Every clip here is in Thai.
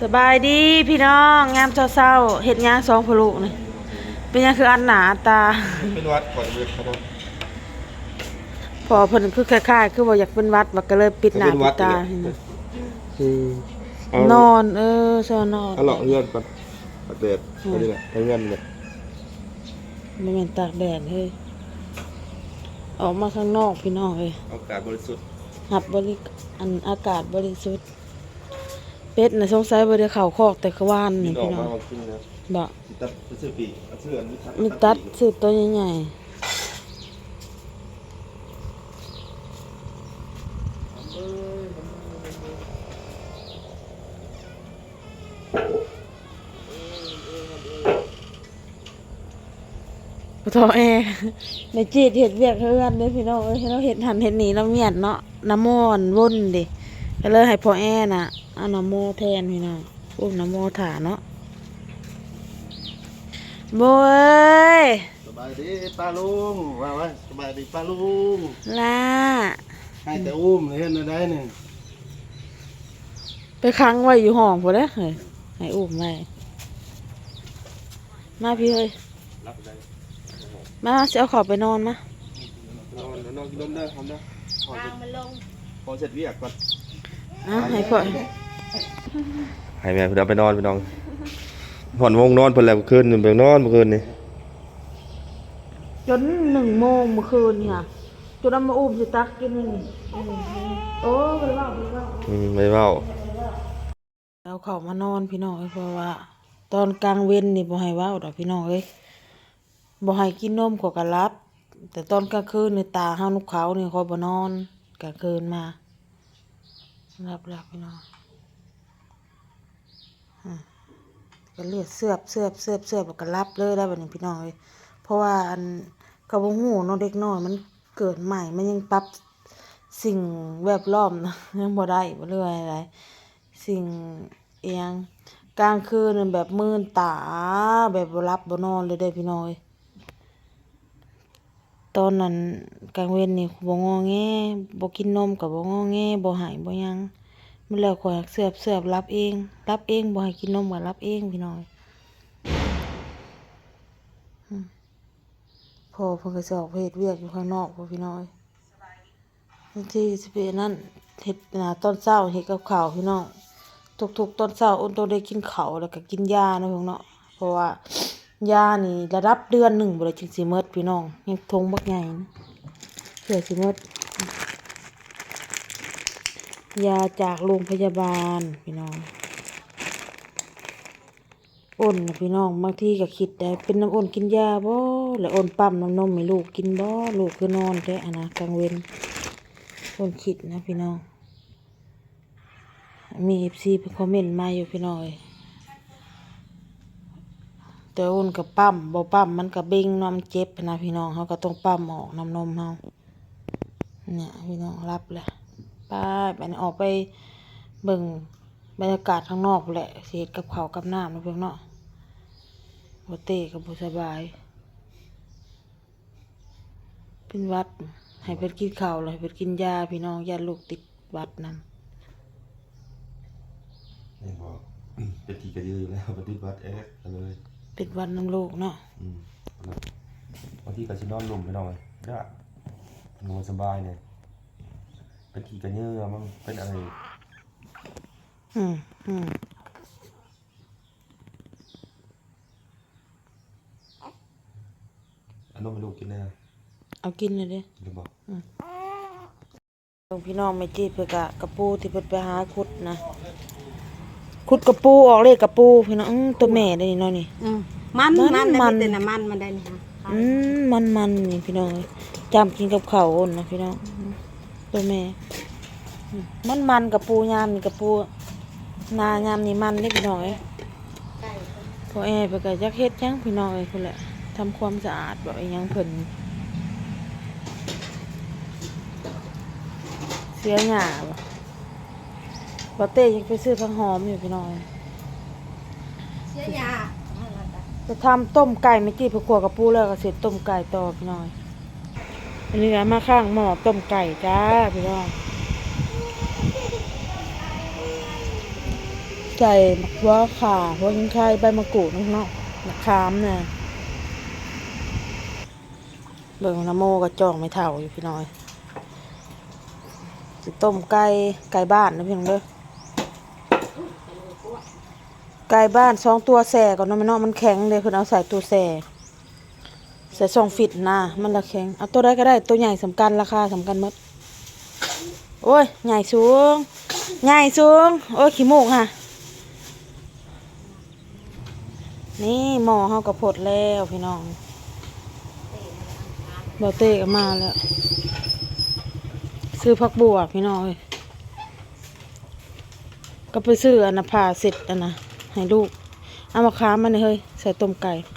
สบายดีพี่น้องงามเศร้าๆเฮ็ดงานสองพลุนี่เป็นหยังคืออันหนาตาเป็นวัดก่อนเลยครับพอเพิ่นคือคล้ายๆคือบ่อยากเป็นหวัดว่าก็เลยปิดหน้าเป็นปิวัดดตาเนี่ยคือนอนเออซอนอนเอาหลอกเงื่อนก่อนประเด็ดเขาดีแหละทั้งเงื่อนเลยบ่แม่นตากแดดเฮ้ยออกมาข้างนอกพี่น้องเอ้ยอากาศบริสุทธิ์หับบริอันอากาศบริสุทธิ์ เป็ดน่ะสงสัยบ่ได้เข้าคอกแต่กะวานมีนี่ดอกพี่น้อมางบางทีนะบ่สิตัดไปซื้อปีกเอาเสื้อนี่มีตัดซื้อตัวใหญ่ๆบ่ทอแอในจีดเฮ็ดเวียกเฮือนเด้อพี่น้องเอ้ยเราเฮ็ดหันเฮ็ดนี่เราเมียนเนาะน้ำมอนวนดิก็เลยให้พ่อแอน่ะ เอาน้ำโมแทนพี่น้องอุ้มน้ำโมถ่าเนาะโบเอ้ยสบายดีป้าลุงว่าไว้สบายดีป้าลุงลาให้แต่อุ้มเลยเห็นได้หนึ่งไปค้างไว้อยู่ห้องพอแล้วเฮ้ยให้อุ้มไว้มาพี่เฮ้ยรับได้มาเสียเอาเขอไปนอนมานอนนอนกินนมได้ทำได้พอเสร็จพอเสร็จเวียกก่อนอะให้พ่อ ให้แม่เพิ่นเอาไปนอนพี่น้องผ่อนวงนอนเพิ่นแล้วเมื่อคืนเพิ่นนอนเมื่อคืนนี่จนหนึ่งโมงเมื่อคืนเนี่ยจนเอามาอุ้มสิตักกินนี่อืมโอ้ไปเว่าไปเว่าอืมไม่เว้าเอาเขามานอนพี่น้องเอ้ยเพราะว่า ตอนกลางเว้นนี่บ่ให้เว้าดอกพี่น้องเอ้ยบ่ให้กินนมขอยก็รับ แต่ตอนกลางคืนนี่ตาห้านุกเขานี่คอยบ่นอนกลางคืนมารับรับพี่น้องอืม ก็เลือดเสือบเสือบเสือบเสือบแล้วก็รับเลยได้แบัดนี้พี่น้องเอ้ยเพราะว่าอันเขาบ่ฮู้เนาะเด็กน้อยมันเกิดใหม่มันยังปรับสิ่งแวดล้อมนะยังบ่ได้บ่เรื่อยอะไรสิ่งเอียงกลางคืนแบบมื่นตาแบบบ่รับบ่นอนเลยเด้พี่น้อยตอนนั้นกลางเว้นนี่บ่งอแงบ่กินนมก็บ่งอแงบ่หายบ่ยัง มันแล้วข่อยเสือบเสือบรับเอง รับเองบ่ให้กินนมก็รับเองพี่น้อยพอเพิ่นก็สออกไปเฮ็ดเวียกอยู่ข้างนอกพอพี่น้อยบางทีสิไปนั่นเฮ็ดน่ะตอนเช้าเฮ็ดกับข้าวพี่น้องทุกๆตอนเช้าอ้นต้องได้กินข้าวแล้วก็กินยาเนาะพี่น้องเพราะว่ายานี่ระดับเดือนหนึ่งบ่ได้จึงสิหมดพี่น้องยังทงบักใหญ่เพื่อสิหมด ยาจากโรงพยาบาลพี่น้องอ้นพี่น้องบางทีก็คิดได้เป็นน้ำอ้นกินยาบ่แล้วอ้นปั๊มน้ำนมให้ลูกกินบ่ลูกคือนอนแท้อะนะกลางเว้นอ้นคิดนะพี่น้อง มีเอฟซีเป็นคอมเมนต์มาอยู่พี่น้อยแต่อุ่นกับปั๊มบ่ปั๊มมันกับเบ่งน้ำเจ็บนะพี่น้องเขาก็ต้องปั๊มออกน้ำนมเขาเนี่ยพี่น้องรับแหละไปไปออกไปเบิ่งบรรยากาศข้างนอกแหละเสียกับเขาวกับน้ำนะพี่น้องเนาะบ่เตะกับบ่สบาย เป็นหวัด ให้เพิ่นกินข้าวเลยให้เพิ่นกินยาพี่น้องยาลูกติดหวัดนำนี่พอเป็นทีกระยืออยู่แล้วปฏิบัติเอ็กเลยเป็นวันน้ำลูกเนาะอืมบางทีก็ชินอนหลุมไปหน่อยยากนอนสบายเนี่ย เป็นทีกระยือมันเป็นอะไรอืมอืมอันนู้นไม่รู้กินแน่เอากินเลยเด้หรือเปล่าพี่น้องไม่จีบเพื่อกะกระปูที่เพิ่นไปหาขุดนะขุดกระปูออกเลยกระปูพี่น้องอื้อตัวแม่ได้นี่เนาะนี่ อืมมันมัมันนมัมันนแต่น้ำมันมันได้นี่ค่ะอืมมันมันนี่พี่น้องเอ้ยจำกินกับข้าวอ่อนนะพี่น้องอื้อ ตัวแม่อืมมันมันกระปูยามนี่กระปูนายามนี่มันเด้พี่น้องเอ้ยพอแอเพิ่นก็จักเฮ็ดหยังพี่น้องเอ้ยพุ่นแหละทำความสะอาดบ่อีหยังเพิ่นเสียหญ้าบ่บ่เต้ยังไปซื้อผักหอมอยู่พี่น้องเอ้ยเสียยาจะทำต้มไก่ไม่จีบขัวกับปูแล้วก็เสร็จต้มไก่ต่อพี่น้อย อันนี้นะมาข้างหม้อต้มไก่จ้าพี่น้องใส่มะว่าขาหัวยิงไข่ใบมะกรูดน้องเนะมะขามเนี่ยเบิ่งน้ำโมกับจองไม่เท่าอยู่พี่น้อยสิต้มไก่ไก่บ้านนะพี่น้องเด้อไก่บ้านสองตัวแส่ก่อนเนาะแม่เนาะมันแข็งเลยเพิ่นเอาใส่ตัวแส่ ใส่สองฟิตนะมันละแข็งเอาตัวใดก็ได้ตัวใหญ่สำคัญราคาสำคัญมดโอ้ยใหญ่สูงใหญ่สูงโอ้ยขี้มูกค่ะ นี่หมอเฮากระพดแล้วพี่น้องเบาเต้ก็มาแล้ว ซื้อผักบัวพี่น้องเอ้ยก็ไปซื้ออันนะผ่าเสร็จอันนะให้ลูกเอามะขามมาเนี่อยเฮ้ยใส่ต้มไก่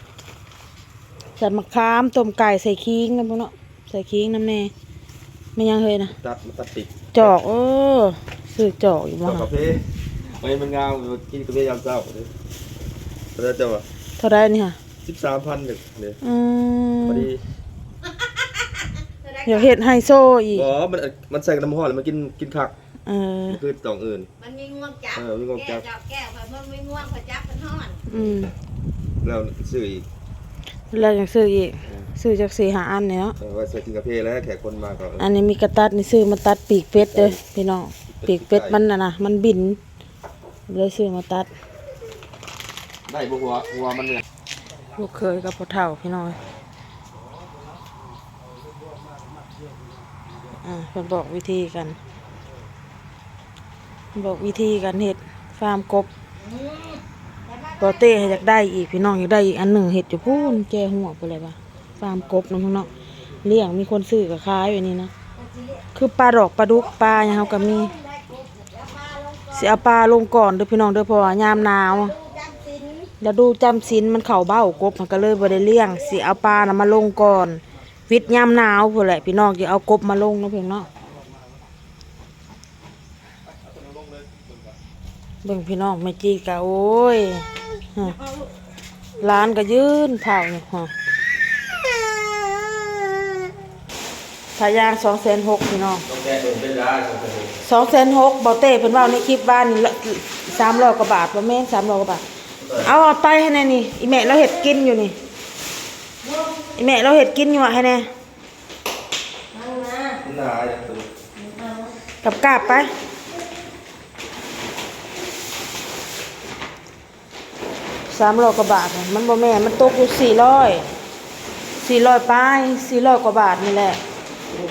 ใส่มะขามต้มไก่ใส่ขิงนะพวกเนาะใส่ขิงน้ำแน่ไม่ยังเฮ้ยนะตัดมาตัดติดจอกเออซื้อจอกอยู่จมาอกกาแฟเฮ้ยมันงามอยู่กินกาแฟยามเช้าเลยแล้วเจ้าอะเท่าไรนี่ค่ะสิบสามพันเด็กเลยอืมพอดีเดี๋ยวเห็ดไฮโซอีกอ๋อมันมันใส่กับน้ำห้อนแล้วมันกินกินผักเออมันคือตองอื่น มันมีง่วงจับเออมีง่วงจับ แก้วแก้วเพราะมันไม่ง่วงเพราะจับมันห้อน อืม แล้วซื้ออีก แล้วยังซื้ออีก ซื้อจากสี่หาอันเนี่ยเนาะเออว่าใส่กินกาแฟแล้วแขกคนมาก็อันนี้มีกระตัดนี่ซื้อมาตัดปีกเป็ดเด้อพี่น้องปีกเป็ดมันน่ะนะมันบิน เลยซื้อมาตัด ได้บ่หัวหัวมันเนี่ยลูกเคยกับพ่อเฒ่าพี่น้อยอ่าเพิ่นบอกวิธีกันเพิ่นบอกวิธีการเฮ็ดฟาร์มกบ ปอเต้อยากได้อีกพี่น้องอยากได้อีกอันหนึ่งเฮ็ดอยู่พูนแจหัวไปเลยว่ะฟาร์มกบน้องพี่น้องเลี้ยงมีคนซื้อกับขายอยู่นี่นะคือปลาดอกปลาดุกปลาอย่างเฮาก็มีเสิเอาปลาลงก่อนเด้อพี่น้องเด้อพราะว่ายามหนาวแล้วดูจำศีลมันเข่าเบ้ากบมันก็เลยบ่ได้เลี้ยงสิเอาปลานะมาลงก่อนวิทยามหนาวพุ่นแหละพี่น้องจะเอากบมาลงนะเพียงเนาะเบิ่งพี่น้องไม่จีกะโอ้ย ร้านก็ยืนเผาอยู่ฮะพายางสองแสนหกพี่น้องต้องแก้เป็นเป็นได้ต้องเป็นสองแสนหกเบาเต้เพิ่นเว่าในคลิปบ้านนี่สามร้อยกว่าบาทบ่แม่นสามร้อยกว่าบาท เอาเอาไปให้แน่นี่อีแม่เราเห็ดกินอยู่นี่อีแม่เราเห็ดกินอยู่อะให้แน่หนาอย่างตัวกับกาบไป สามร้อยกว่าบาท มันบ่แม่มันตกอยู่สี่ร้อยสี่ร้อยป้ายสี่ร้อยกว่าบาทนี่แหละ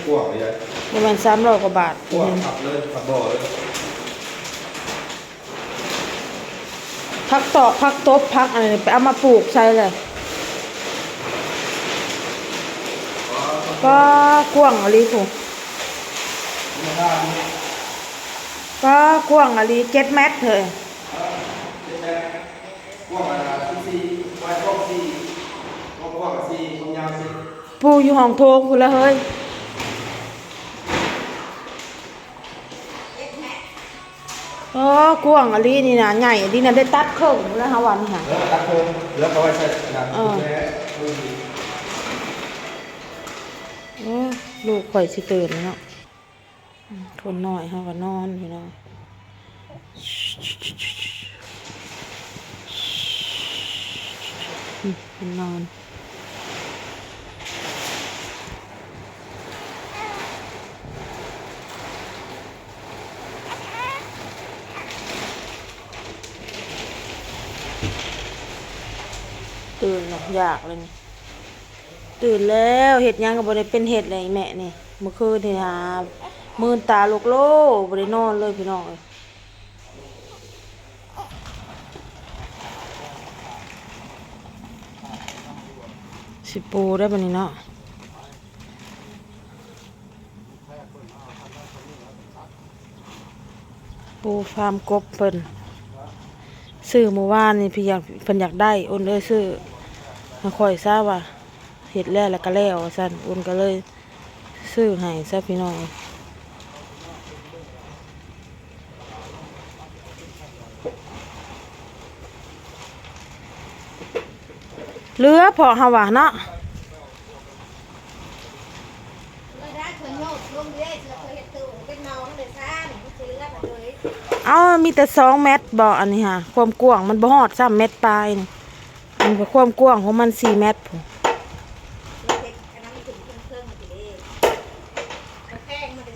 กลัวเลยบ่แม่นสามร้อยกว่าบาทกลัวขับเลยขับบ่อเลยพักตอกพักตบพักอะไรไปเอามาปลูกใส่เลยก็กว้างอะไรผู้ก็กว้างอะไรเจ็ดเมตรเลย กลัวมันซีซีไว้พวกซีพวกพวกซีพวกยาวซีปูอยู่ห้องโถงพูนละเฮ้ยเออกว้างอะไรนี่นะใหญ่อันนี้นะได้ตัดเครื่องแล้วฮะวันนี้ค่ะแล้วตัดโคมแล้วเขาไว้ใส่กระดาษเออแม่เออลูกข่อยสิตื่นแล้วเนาะอืมทนหน่อยค่ะก็นอนพี่น้องอืม มันนอนตื่นแล้วอยากเลยนี่ตื่นแล้วเห็ดยังก็บ่ได้เป็นเห็ดเลยแม่นี่เมื่อคืนนี่หามืนตาลุกโลบ่ได้นอนเลยพี่น้องเอ้ย สิปูได้บัดนี้เนาะปูฟาร์มกบเพิ่นซื้อเมื่อวานนี่พี่อยากเพิ่นอยากได้อุ่นเลยซื้อมาคอยทราบว่าเห็ดแล้วแล้วก็แล้วว่าซั่นอุ่นก็เลย ซื้อให้ซะพี่น้อง เหลือพอเฮาว่าเนาะเอามีแต่สองเมตรบ่อันนี้ค่ะ ความกว้างมันบ่ฮอดสามเมตรปลายนี่อันความกว้างของมันสี่เมตรผม เราเฮ็ดอันนั้นมันถึงเครื่องๆมันสิเด้กระแทกมันจะ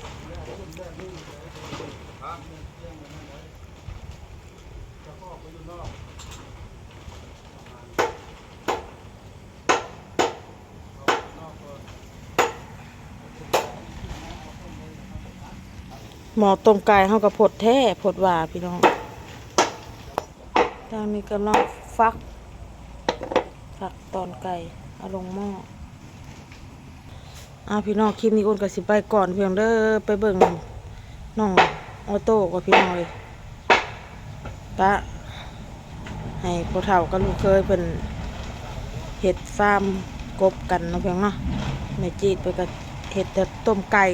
หมอต้มไก่เฮาก็ผดแท้ผดหว่าพี่น้องทางนี้กำลังฟัก ฟักตอนไก่เอาลงหม้ออ่าพี่น้องคลิปนี้อ้นก็สิไปก่อนเพียงเด้อไปเบิ่งน้องออโต้กับพี่น้องเลยปะให้พ่อเฒ่ากับลูกเคยเพิ่นเฮ็ดฟาร์มกบกันเนาะเพียงเนาะแม่จีดไปก็เฮ็ดแต่ต้มไก่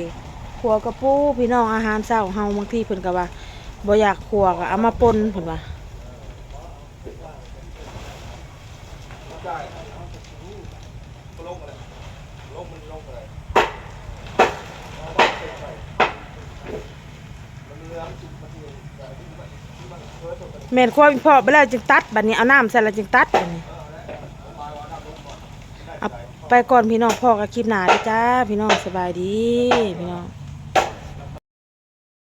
ขัวกระปูพี่น้องอาหารเช้าเฮาบางทีเพิ่นก็ว่าบ่อยากขัวก็เอามาปนเพิ่นว่าแม่นความพอไปแล้วจึงตัดบัดนี้เอาน้ำใส่แล้วจึงตัดบัดนี้เอาไปก่อนพี่น้องพ่อกับคลิปหนาเด้อจ้าพี่น้องสบายดีพี่น้อง